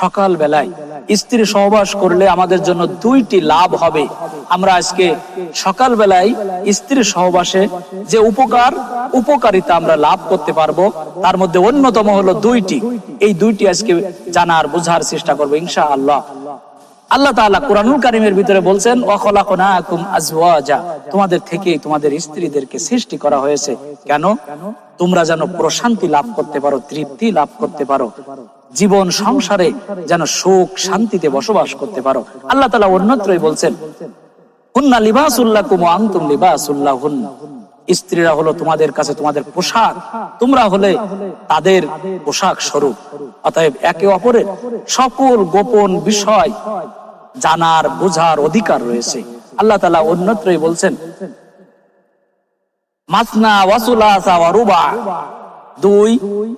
সকাল বেলায় স্ত্রী সহবাস করলে আমাদের জন্য দুইটি লাভ হবে। আমরা আজকে সকাল বেলায় স্ত্রী সহবাসে যে উপকার, উপকারিতা আমরা লাভ করতে পারব, তার মধ্যে অন্যতম হলো দুইটি। এই দুইটি আজকে জানার, বোঝার চেষ্টা করব ইনশা আল্লাহ আল্লাহ তাআলা কোরআনুল কারিমের ভিতরে বলছেন ওয়াখলাকনাকুম আজওয়াজা। তোমাদের থেকে তোমাদের স্ত্রীদেরকে সৃষ্টি করা হয়েছে। কেন? তোমরা যেন প্রশান্তি লাভ করতে পারো, তৃপ্তি লাভ করতে পারো। জীবন সংসারে যেন সুখ শান্তিতে বসবাস করতে পারো। আল্লাহ তাআলা অন্যত্রই বলছেন, হুন্না লিবাসুল্লাকুম ওয়া আনতুম লিবাসুল্লাহুন। স্ত্রীরা হলো তোমাদের কাছে তোমাদের পোশাক, তোমরা হলে তাদের পোশাক স্বরূপ। অতএব একে অপরের সকল গোপন বিষয় জানার, বোঝার অধিকার রয়েছে। আল্লাহ তালা অন্যত্রই বলছেন, মাসনা দুই,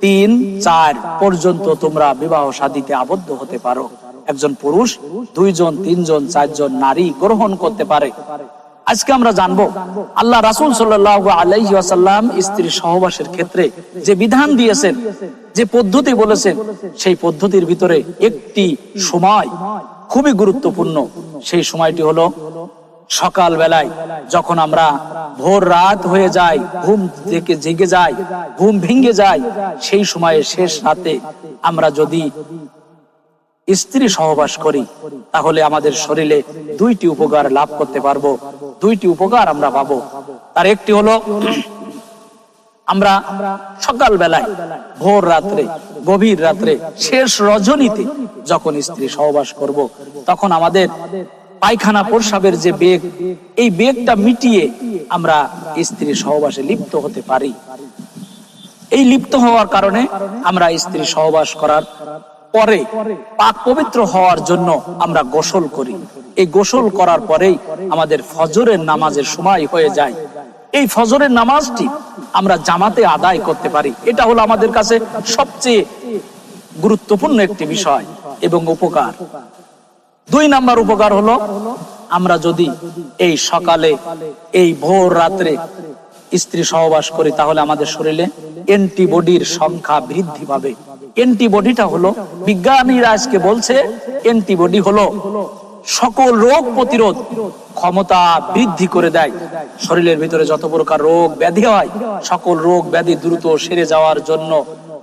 তিন, চার পর্যন্ত তোমরা বিবাহ শাদীতে আবদ্ধ হতে পারো। একজন পুরুষ, দুইজন, তিনজন, চারজন নারী গ্রহণ করতে পারে। আজকে আমরা জানব, আল্লাহ রাসুল সাল্লাহ স্ত্রী সহবাসের ক্ষেত্রে যে বিধান দিয়েছেন, যে পদ্ধতি বলেছেন, সেই পদ্ধতির ভিতরে একটি সময় খুবই গুরুত্বপূর্ণ সেই সময়টি হলো সকাল বেলায় যখন আমরা ভোর রাত হয়ে যায়, ঘুম থেকে জেগে যায়, ঘুম ভেঙে যায়, সেই সময়ে শেষ রাতে আমরা যদি স্ত্রী সহবাস করি, তাহলে আমাদের শরীরে দুইটি উপকার লাভ করতে পারব। দুইটি উপকার আমরা পাবো। তার একটি হলো আমরা সকাল বেলায় ভোর রাত্রে, গভীর রাত্রে, শেষ রজনীতে যখন স্ত্রী সহবাস করব, তখন আমাদের পায়খানা প্রসাবের যে বেগ, এই বেগটা মিটিয়ে আমরা স্ত্রী সহবাসে লিপ্ত হতে পারি। এই লিপ্ত হওয়ার কারণে আমরা স্ত্রী সহবাস করার পরে পাক পবিত্র হওয়ার জন্য আমরা গোসল করি। এই গোসল করার পরেই আমাদের ফজরের নামাজের সময় হয়ে যায়। এই ফজরের নামাজটি আমরা জামাতে আদায় করতে পারি। এটা হলো আমাদের কাছে সবচেয়ে গুরুত্বপূর্ণ একটি বিষয় এবং উপকার। দুই নাম্বার উপকার হলো, আমরা যদি এই সকালে, এই ভোর রাত্রে স্ত্রী সহবাস করি, তাহলে আমাদের শরীরে অ্যান্টিবডির সংখ্যা বৃদ্ধি পাবে। অ্যান্টিবডিটা হলো, বিজ্ঞানীরা আজকে বলছে, অ্যান্টিবডি হলো সকল রোগ প্রতিরোধ ক্ষমতা বৃদ্ধি করে দেয়। শরীরের ভিতরে যত প্রকার রোগ ব্যাধি হয়, সকল রোগ ব্যাধি দ্রুত সেরে যাওয়ার জন্য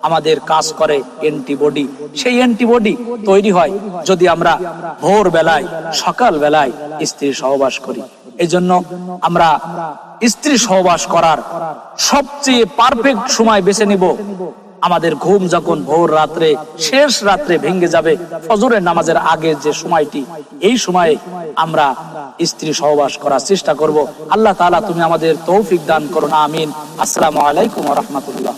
আমাদের কাজ করে অ্যান্টিবডি। সেই অ্যান্টিবডি তৈরি হয় যদি আমরা ভোর বেলায় সকাল বেলায় স্ত্রী সহবাস করি। এই জন্য আমরা স্ত্রী সহবাস করার সবচেয়ে পারফেক্ট সময় বেছে নিব আমাদের ঘুম যখন ভোর রাত্রে, শেষ রাত্রে ভেঙে যাবে, ফজরের নামাজের আগে যে সময়টি, এই সময়ে আমরা স্ত্রী সহবাস করার চেষ্টা করব। আল্লাহ তালা তুমি আমাদের তৌফিক দান করো না আমিন। আসসালামু আলাইকুম রাহমাতুল্লাহ।